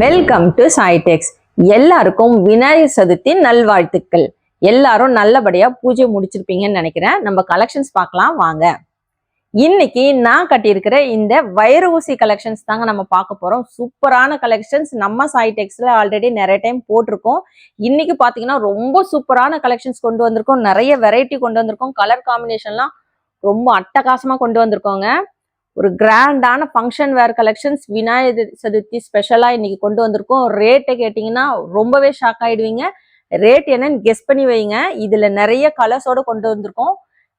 Welcome to சாய்டெக்ஸ் எல்லாருக்கும் விநாயகர் சதுர்த்தி நல்வாழ்த்துக்கள். எல்லாரும் நல்லபடியா பூஜை முடிச்சிருப்பீங்கன்னு நினைக்கிறேன். நம்ம கலெக்ஷன்ஸ் பார்க்கலாம். வாங்க. இன்னைக்கு நான் கட்டியிருக்கிற இந்த வைர ஊசி கலெக்ஷன்ஸ் தாங்க நம்ம பார்க்க போறோம். சூப்பரான கலெக்ஷன்ஸ் நம்ம சாய்டெக்ஸ்ல ஆல்ரெடி நிறைய டைம் போட்டிருக்கோம். இன்னைக்கு பாத்தீங்கன்னா ரொம்ப சூப்பரான கலெக்ஷன்ஸ் கொண்டு வந்திருக்கோம். நிறைய வெரைட்டி கொண்டு வந்திருக்கோம். கலர் காம்பினேஷன்லாம் ரொம்ப அட்டகாசமா கொண்டு வந்திருக்கோங்க. ஒரு கிராண்டான function wear collections Vinayagar Chaturthi ஸ்பெஷலாக இன்னைக்கு கொண்டு வந்திருக்கோம். ரேட்டை கேட்டிங்கன்னா ரொம்பவே ஷாக் ஆகிடுவீங்க ரேட் என்னன்னு கெஸ் பண்ணி வைங்க. இதில் நிறைய கலர்ஸோட கொண்டு வந்திருக்கோம்.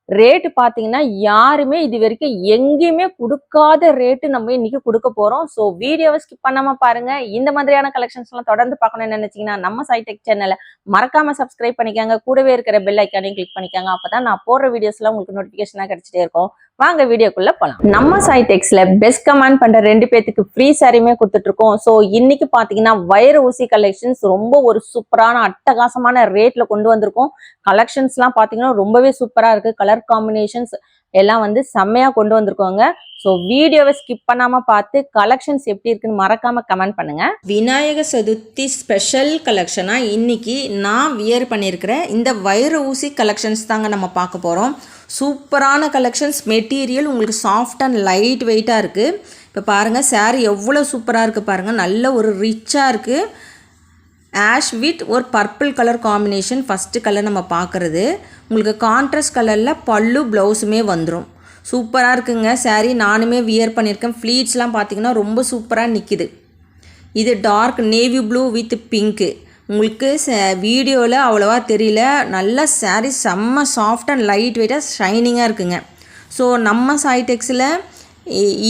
ரேட்டு பார்த்தீங்கன்னா யாருமே இது வரைக்கும் எங்கேயுமே கொடுக்காத ரேட்டு நம்ம இன்னைக்கு கொடுக்க போகிறோம் ஸோ வீடியோவை ஸ்கிப் பண்ணாமல் பாருங்க. இந்த மாதிரியான கலெக்ஷன்ஸ்லாம் தொடர்ந்து பார்க்கணும்னு நினச்சிங்கன்னா நம்ம சைடெக் சேனலை மறக்காமல் சப்ஸ்கிரைப் பண்ணிக்கோங்க. கூடவே இருக்கிற பெல் ஐக்கானையும் கிளிக் பண்ணிக்கோங்க. அப்பதான் நான் போடுற வீடியோஸ்லாம் உங்களுக்கு நோட்டிஃபிகேஷனாக கிடைச்சிட்டே இருக்கும். வாங்க வீடியோக்குள்ள போலாம். நம்ம சைடெக்ஸ்ல பெஸ்ட் கமெண்ட் பண்ற ரெண்டு பேத்துக்கு ஃப்ரீ சாரியுமே கொடுத்துட்டு இருக்கோம் ஸோ இன்னைக்கு பாத்தீங்கன்னா வயர் ஊசி கலெக்ஷன்ஸ் ரொம்ப ஒரு சூப்பரான அட்டகாசமான ரேட்ல கொண்டு வந்திருக்கோம். கலெக்ஷன்ஸ்லாம் பாத்தீங்கன்னா ரொம்பவே சூப்பரா இருக்கு. கலர் காம்பினேஷன்ஸ் எல்லாம் வந்து செம்மையா கொண்டு வந்திருக்கோங்க. ஸோ வீடியோவை ஸ்கிப் பண்ணாம பார்த்து கலெக்ஷன்ஸ் எப்படி இருக்குன்னு மறக்காம கமெண்ட் பண்ணுங்க. விநாயக சதுர்த்தி ஸ்பெஷல் கலெக்ஷனா இன்னைக்கு நான் வியர் பண்ணியிருக்கிற இந்த வைர ஊசி கலெக்ஷன்ஸ் தாங்க நம்ம பார்க்க போறோம். சூப்பரான கலெக்ஷன்ஸ் மெட்டீரியல் உங்களுக்கு சாஃப்ட் அண்ட் லைட் வெயிட்டாக இருக்குது இப்போ பாருங்கள் saree எவ்வளோ சூப்பராக இருக்குது பாருங்கள் நல்ல ஒரு ரிச்சாக இருக்குது ஆஷ் வித் ஒரு purple colour combination first colour நம்ம பார்க்குறது. உங்களுக்கு கான்ட்ராஸ்ட் கலரில் பல்லு ப்ளவுஸுமே வந்துடும் சூப்பராக இருக்குங்க. saree நானுமே வியர் பண்ணியிருக்கேன் ஃப்ளீட்ஸ்லாம் பார்த்தீங்கன்னா ரொம்ப சூப்பராக நிற்கிது இது dark navy blue with pink உங்களுக்கு வீடியோவில் அவ்வளோவா தெரியல. நல்ல சாரீ செம்ம சாஃப்ட் அண்ட் லைட் வெயிட்டாக ஷைனிங்காக இருக்குங்க. ஸோ நம்ம சாய்டெக்ஸில்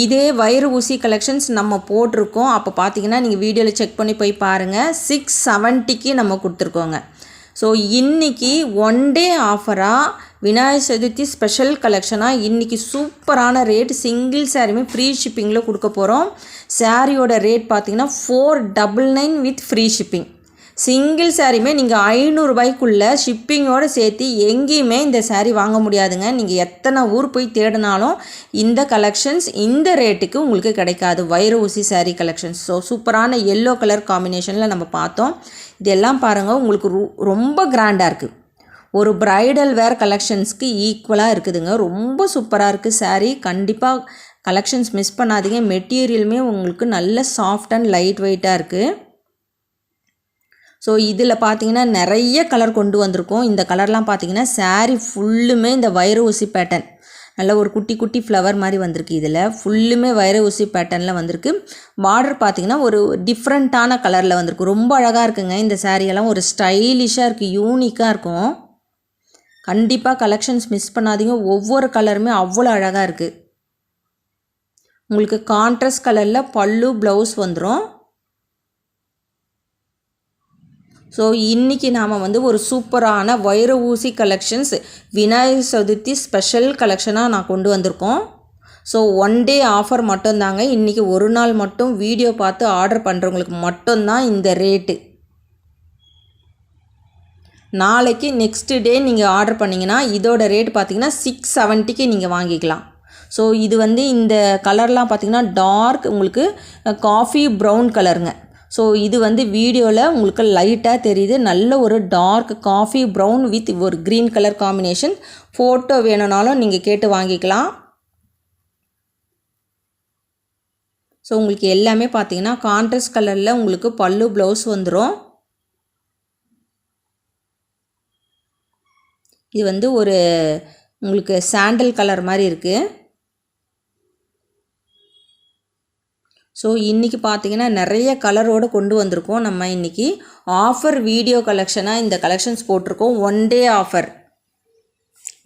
இதே வயிறு ஊசி கலெக்ஷன்ஸ் நம்ம போட்டிருக்கோம். அப்போ பார்த்தீங்கன்னா நீங்கள் வீடியோவில் செக் பண்ணி போய் பாருங்கள் சிக்ஸ் செவன்ட்டிக்கு நம்ம கொடுத்துருக்கோங்க. ஸோ இன்றைக்கி ஒன் டே ஆஃபராக விநாயகர் சதுர்த்தி ஸ்பெஷல் கலெக்ஷனாக இன்றைக்கி சூப்பரான ரேட் சிங்கிள் சாரியுமே ஃப்ரீ ஷிப்பிங்கில் கொடுக்க போகிறோம் சாரியோட ரேட் பார்த்தீங்கன்னா four double nine with free shipping single சாரீமே நீங்கள் ஐநூறுரூபாய்க்குள்ளே ஷிப்பிங்கோடு சேர்த்து எங்கேயுமே இந்த சாரீ வாங்க முடியாதுங்க. நீங்கள் எத்தனை ஊர் போய் தேடினாலும் இந்த கலெக்ஷன்ஸ் இந்த ரேட்டுக்கு உங்களுக்கு கிடைக்காது. வைர ஊசி சாரீ கலெக்ஷன்ஸ் ஸோ சூப்பரான எல்லோ கலர் காம்பினேஷனில் நம்ம பார்த்தோம். இதெல்லாம் பாருங்கள் உங்களுக்கு ரொம்ப கிராண்டாக இருக்குது ஒரு பிரைடல் வேர் கலெக்ஷன்ஸ்க்கு ஈக்குவலாக இருக்குதுங்க. ரொம்ப சூப்பராக இருக்குது சாரீ கண்டிப்பாக கலெக்ஷன்ஸ் மிஸ் பண்ணாதீங்க. மெட்டீரியலுமே உங்களுக்கு நல்ல சாஃப்ட் அண்ட் லைட் வெயிட்டாக இருக்குது ஸோ இதில் பார்த்தீங்கன்னா நிறைய கலர் கொண்டு வந்திருக்கோம். இந்த கலர்லாம் பார்த்தீங்கன்னா சாரீ ஃபுல்லுமே இந்த வைர ஊசி பேட்டர்ன் நல்ல ஒரு குட்டி குட்டி ஃப்ளவர் மாதிரி வந்திருக்கு இதில். ஃபுல்லுமே வைர ஊசி பேட்டர்னில் வந்திருக்கு. பார்டர் பார்த்தீங்கன்னா ஒரு டிஃப்ரெண்ட்டான கலரில் வந்திருக்கு. ரொம்ப அழகாக இருக்குங்க. இந்த சாரியெல்லாம் ஒரு ஸ்டைலிஷாக இருக்குது யூனிக்காக இருக்கும். கண்டிப்பாக கலெக்ஷன்ஸ் மிஸ் பண்ணாதீங்க. ஒவ்வொரு கலருமே அவ்வளோ அழகாக இருக்குது உங்களுக்கு கான்ட்ராஸ்ட் கலரில் பல்லு ப்ளவுஸ் வந்துடும் ஸோ இன்றைக்கி நாம் வந்து ஒரு சூப்பரான வைர ஊசி கலெக்ஷன்ஸ் விநாயகர் சதுர்த்தி ஸ்பெஷல் கலெக்ஷனாக நான் கொண்டு வந்திருக்கோம். ஸோ ஒன் டே ஆஃபர் மட்டும்தாங்க. இன்றைக்கி ஒரு நாள் மட்டும் வீடியோ பார்த்து ஆர்டர் பண்ணுறவங்களுக்கு மட்டும்தான் இந்த ரேட்டு நாளைக்கு நெக்ஸ்ட் டே நீங்கள் ஆர்டர் பண்ணிங்கன்னா இதோட ரேட் பார்த்தீங்கன்னா சிக்ஸ் செவன்ட்டிக்கு நீங்கள் வாங்கிக்கலாம். ஸோ இது வந்து இந்த கலர்லாம் பார்த்தீங்கன்னா டார்க் உங்களுக்கு காஃபி ப்ரௌன் கலருங்க ஸோ இது வந்து வீடியோவில் உங்களுக்கு லைட்டாக தெரியுது. நல்ல ஒரு டார்க் காஃபி ப்ரௌன் வித் ஒரு க்ரீன் கலர் காம்பினேஷன் ஃபோட்டோ வேணும்னாலும் நீங்கள் கேட்டு வாங்கிக்கலாம். ஸோ உங்களுக்கு எல்லாமே பார்த்தீங்கன்னா கான்ட்ராஸ்ட் கலரில் உங்களுக்கு பல்லு ப்ளவுஸ் வந்துடும் இது வந்து ஒரு உங்களுக்கு சாண்டல் கலர் மாதிரி இருக்குது ஸோ இன்றைக்கி பார்த்தீங்கன்னா நிறைய கலரோடு கொண்டு வந்திருக்கோம். நம்ம இன்றைக்கி ஆஃபர் வீடியோ கலெக்ஷனாக இந்த கலெக்ஷன்ஸ் போட்டிருக்கோம். One day offer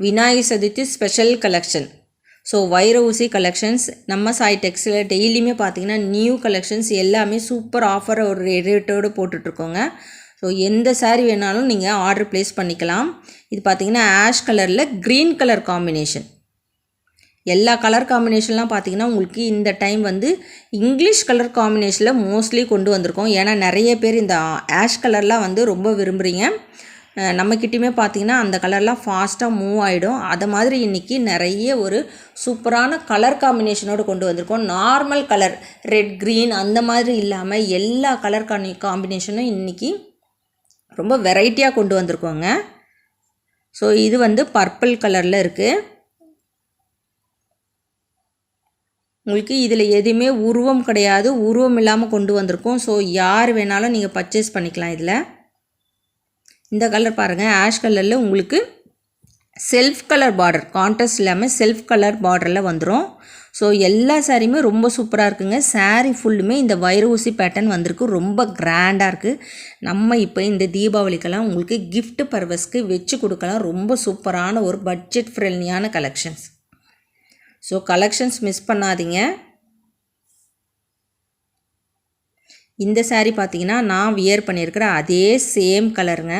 Vinayagar Chaturthi special collection so வைர ஊசி கலெக்ஷன்ஸ் நம்ம சாய் டெக்ஸில் டெய்லியுமே பார்த்திங்கன்னா நியூ கலெக்ஷன்ஸ் எல்லாமே சூப்பர் ஆஃபர் ஒரு ரேட்டோடு போட்டுட்ருக்கோங்க. ஸோ எந்த சாரீ வேணாலும் நீங்கள் ஆர்டர் ப்ளேஸ் பண்ணிக்கலாம். இது பார்த்தீங்கன்னா ஆஷ் கலரில் க்ரீன் கலர் காம்பினேஷன் எல்லா கலர் காம்பினேஷன்லாம் பார்த்தீங்கன்னா உங்களுக்கு இந்த டைம் வந்து இங்கிலீஷ் கலர் காம்பினேஷனில் மோஸ்ட்லி கொண்டு வந்திருக்கோம். ஏன்னா நிறைய பேர் இந்த ஆஷ் கலர்லாம் வந்து ரொம்ப விரும்புகிறீங்க நம்மக்கிட்டையுமே பார்த்திங்கன்னா பார்த்தீங்கன்னா அந்த கலர்லாம் ஃபாஸ்ட்டாக மூவ் ஆகிடும் அதை மாதிரி இன்றைக்கி நிறைய ஒரு சூப்பரான கலர் காம்பினேஷனோடு கொண்டு வந்திருக்கோம். நார்மல் கலர் ரெட் க்ரீன் அந்த மாதிரி இல்லாமல் எல்லா கலர் காம்பினேஷனும் இன்றைக்கி ரொம்ப வெரைட்டியாக கொண்டு வந்திருக்கோங்க. ஸோ இது வந்து பர்பிள் கலரில் இருக்குது உங்களுக்கு இதில் எதுவுமே உருவம் கிடையாது உருவம் இல்லாமல் கொண்டு வந்திருக்கோம். ஸோ யார் வேணாலும் நீங்கள் பர்ச்சேஸ் பண்ணிக்கலாம் இதில். இந்த கலர் பாருங்கள் ஆஷ் கலரில் உங்களுக்கு செல்ஃப் கலர் பார்டர் கான்டஸ்ட் இல்லாமல் செல்ஃப் கலர் பார்டரில் வந்துடும் ஸோ எல்லா சாரியுமே ரொம்ப சூப்பராக இருக்குங்க. சாரீ ஃபுல்லுமே இந்த வைர ஊசி பேட்டர்ன் வந்திருக்கு. ரொம்ப கிராண்டாக இருக்குது நம்ம இப்போ இந்த தீபாவளிக்கெல்லாம் உங்களுக்கு கிஃப்ட் பர்பஸ்க்கு வச்சு கொடுக்கலாம். ரொம்ப சூப்பரான ஒரு பட்ஜெட் ஃப்ரெண்ட்லியான கலெக்ஷன்ஸ் ஸோ கலெக்ஷன்ஸ் மிஸ் பண்ணாதீங்க. இந்த சாரீ பார்த்தீங்கன்னா நான் வியர் பண்ணியிருக்கிற அதே சேம் கலருங்க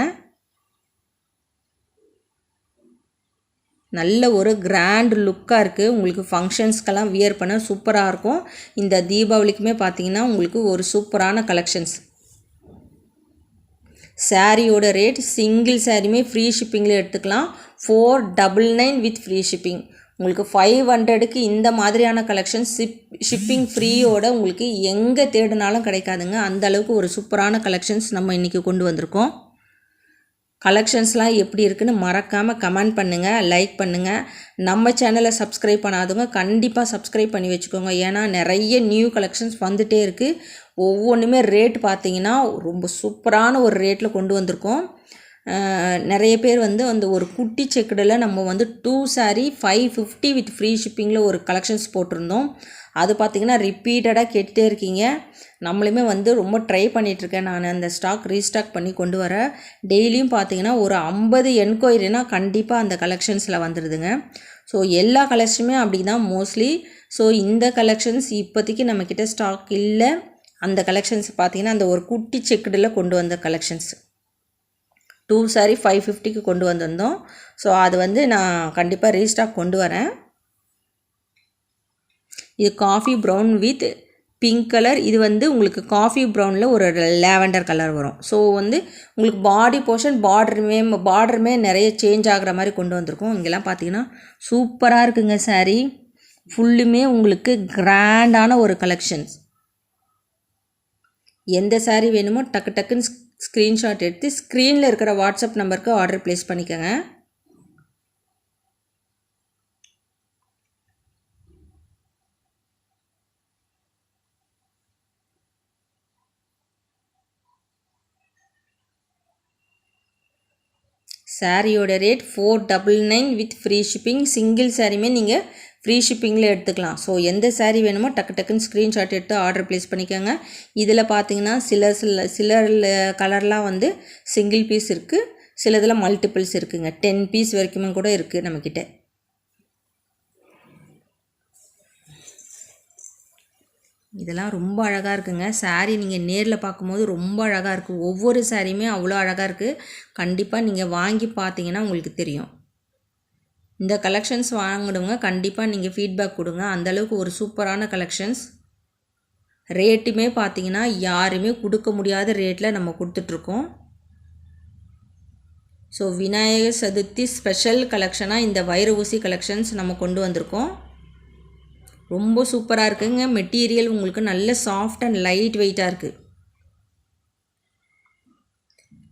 நல்ல ஒரு கிராண்ட் லுக்காக இருக்குது உங்களுக்கு ஃபங்க்ஷன்ஸ்க்கெல்லாம் வியர் பண்ண சூப்பராக இருக்கும். இந்த தீபாவளிக்குமே பார்த்தீங்கன்னா உங்களுக்கு ஒரு சூப்பரான கலெக்ஷன்ஸ் சாரியோட ரேட் சிங்கிள் சாரியுமே ஃப்ரீ ஷிப்பிங்கில் எடுத்துக்கலாம். Four double nine with free shipping உங்களுக்கு ஃபைவ் ஹண்ட்ரடுக்கு இந்த மாதிரியான கலெக்ஷன் ஷிப் ஷிப்பிங் ஃப்ரீயோட உங்களுக்கு எங்கே தேடினாலும் கிடைக்காதுங்க. அந்த அளவுக்கு ஒரு சூப்பரான கலெக்ஷன்ஸ் நம்ம இன்றைக்கி கொண்டு வந்திருக்கோம். கலெக்ஷன்ஸ்லாம் எப்படி இருக்குன்னு மறக்காமல் கமெண்ட் பண்ணுங்கள் லைக் பண்ணுங்கள் நம்ம சேனலை சப்ஸ்கிரைப் பண்ணாதவங்க கண்டிப்பாக சப்ஸ்கிரைப் பண்ணி வச்சுக்கோங்க. ஏன்னா நிறைய நியூ கலெக்ஷன்ஸ் வந்துகிட்டே இருக்குது ஒவ்வொன்றுமே ரேட் பார்த்தீங்கன்னா ரொம்ப சூப்பரான ஒரு ரேட்டில் கொண்டு வந்திருக்கோம். நிறைய பேர் வந்து அந்த ஒரு குட்டி செக்குடில் நம்ம வந்து two sari five fifty with free ஷிப்பிங்கில் ஒரு கலெக்ஷன்ஸ் போட்டிருந்தோம். அது பார்த்தீங்கன்னா ரிப்பீட்டடாக கேட்டுட்டே இருக்கீங்க. நம்மளுமே வந்து ரொம்ப ட்ரை பண்ணிகிட்ருக்கேன் நான் அந்த ஸ்டாக் ரீஸ்டாக் பண்ணி கொண்டு வர. டெய்லியும் பார்த்தீங்கன்னா ஒரு ஐம்பது என்கொயரினா கண்டிப்பாக அந்த கலெக்ஷன்ஸில் வந்துடுதுங்க ஸோ எல்லா கலெக்ஷனுமே அப்படி தான் மோஸ்ட்லி ஸோ இந்த கலெக்ஷன்ஸ் இப்போதைக்கு நம்மக்கிட்ட ஸ்டாக் இல்லை. அந்த கலெக்ஷன்ஸ் பார்த்திங்கன்னா அந்த ஒரு குட்டி செக்குடில் கொண்டு வந்த கலெக்ஷன்ஸ் டூ சாரி ஃபைவ் ஃபிஃப்டிக்கு கொண்டு வந்திருந்தோம். ஸோ அது வந்து நான் கண்டிப்பாக ரீஸ்டாக் கொண்டு வரேன். இது coffee brown with pink colour இது வந்து உங்களுக்கு காஃபி ப்ரௌனில் ஒரு லேவெண்டர் கலர் வரும். ஸோ வந்து உங்களுக்கு பாடி போர்ஷன் பார்டருமே பார்டருமே நிறைய சேஞ்ச் ஆகிற மாதிரி கொண்டு வந்திருக்கோம். இங்கெல்லாம் பார்த்தீங்கன்னா சூப்பராக இருக்குங்க saree. ஃபுல்லுமே உங்களுக்கு கிராண்டான ஒரு கலெக்ஷன்ஸ் எந்த சாரீ வேணுமோ டக்கு டக்குன்னு ஸ்க்ரீன்ஷாட் எடுத்து ஸ்க்ரீனில் இருக்கிற வாட்ஸ்அப் நம்பருக்கு ஆர்டர் ப்ளேஸ் பண்ணிக்கோங்க. சாரியோட rate four double nine with free shipping single சாரியுமே நீங்கள் ஃப்ரீ ஷிப்பிங்கில் எடுத்துக்கலாம். ஸோ எந்த சாரீ வேணுமோ டக்கு டக்குன்னு ஸ்க்ரீன்ஷாட் எடுத்து ஆர்டர் ப்ளேஸ் பண்ணிக்கோங்க. இதில் பார்த்தீங்கன்னா சில சில சில கலர்லாம் வந்து சிங்கிள் பீஸ் இருக்குது சில இதில் மல்டிபிள்ஸ் இருக்குங்க. டென் பீஸ் வரைக்குமே கூட இருக்குது நம்மக்கிட்ட இதெல்லாம் ரொம்ப அழகாக இருக்குங்க. சாரீ நீங்கள் நேரில் பார்க்கும்போது ரொம்ப அழகாக இருக்குது ஒவ்வொரு சாரியுமே அவ்வளோ அழகாக இருக்குது கண்டிப்பாக நீங்கள் வாங்கி பார்த்தீங்கன்னா உங்களுக்கு தெரியும். இந்த கலெக்ஷன்ஸ் வாங்கிடுங்க கண்டிப்பாக நீங்கள் ஃபீட்பேக் கொடுங்க. அந்தளவுக்கு ஒரு சூப்பரான கலெக்ஷன்ஸ் ரேட்டுமே பார்த்தீங்கன்னா யாருமே கொடுக்க முடியாத ரேட்டில் நம்ம கொடுத்துட்ருக்கோம். ஸோ விநாயகர் சதுர்த்தி ஸ்பெஷல் கலெக்ஷனாக இந்த வைர ஊசி கலெக்ஷன்ஸ் நம்ம கொண்டு வந்திருக்கோம். ரொம்ப சூப்பராக இருக்குங்க. மெட்டீரியல் உங்களுக்கு நல்ல சாஃப்ட் அண்ட் லைட் வெயிட்டாக இருக்குது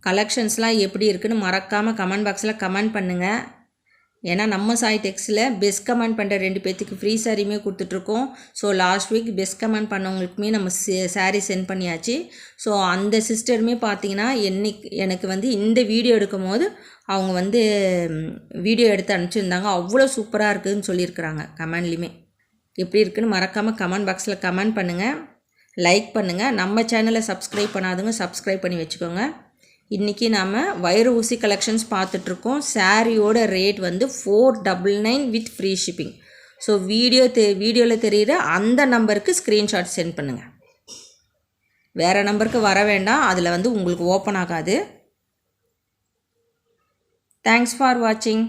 கலெக்ஷன்ஸ்லாம் எப்படி இருக்குன்னு மறக்காமல் கமெண்ட் பாக்ஸில் கமெண்ட் பண்ணுங்கள் ஏன்னா நம்ம சாய் டெக்ஸில் பெஸ்ட் கமெண்ட் பண்ணுற ரெண்டு பேர்த்துக்கு ஃப்ரீ சாரியுமே கொடுத்துட்ருக்கோம். So last week best comment பண்ணவங்களுக்குமே நம்ம சாரீ சென்ட் பண்ணியாச்சு. ஸோ அந்த சிஸ்டருமே பார்த்தீங்கன்னா என்னைக்கு எனக்கு வந்து இந்த வீடியோ எடுக்கும் போது அவங்க வந்து வீடியோ எடுத்து அனுப்பிச்சிருந்தாங்க. அவ்வளோ சூப்பராக இருக்குதுன்னு சொல்லியிருக்கிறாங்க கமெண்ட்லேயுமே எப்படி இருக்குன்னு மறக்காமல் கமெண்ட் பாக்ஸில் கமெண்ட் பண்ணுங்கள் லைக் பண்ணுங்கள் நம்ம சேனலை சப்ஸ்கிரைப் பண்ணாதுங்க சப்ஸ்கிரைப் பண்ணி வச்சுக்கோங்க. இன்றைக்கி நாம் வயிறு ஊசி கலெக்ஷன்ஸ் பார்த்துட்ருக்கோம் சாரியோட ரேட் வந்து four double nine with free shipping so video தெ வீடியோவில் தெரிகிற அந்த நம்பருக்கு ஸ்க்ரீன்ஷாட் சென்ட் பண்ணுங்கள் வேறு நம்பருக்கு வர வேண்டாம். அதில் வந்து உங்களுக்கு ஓப்பன் ஆகாது. தேங்க்ஸ் ஃபார் வாட்சிங்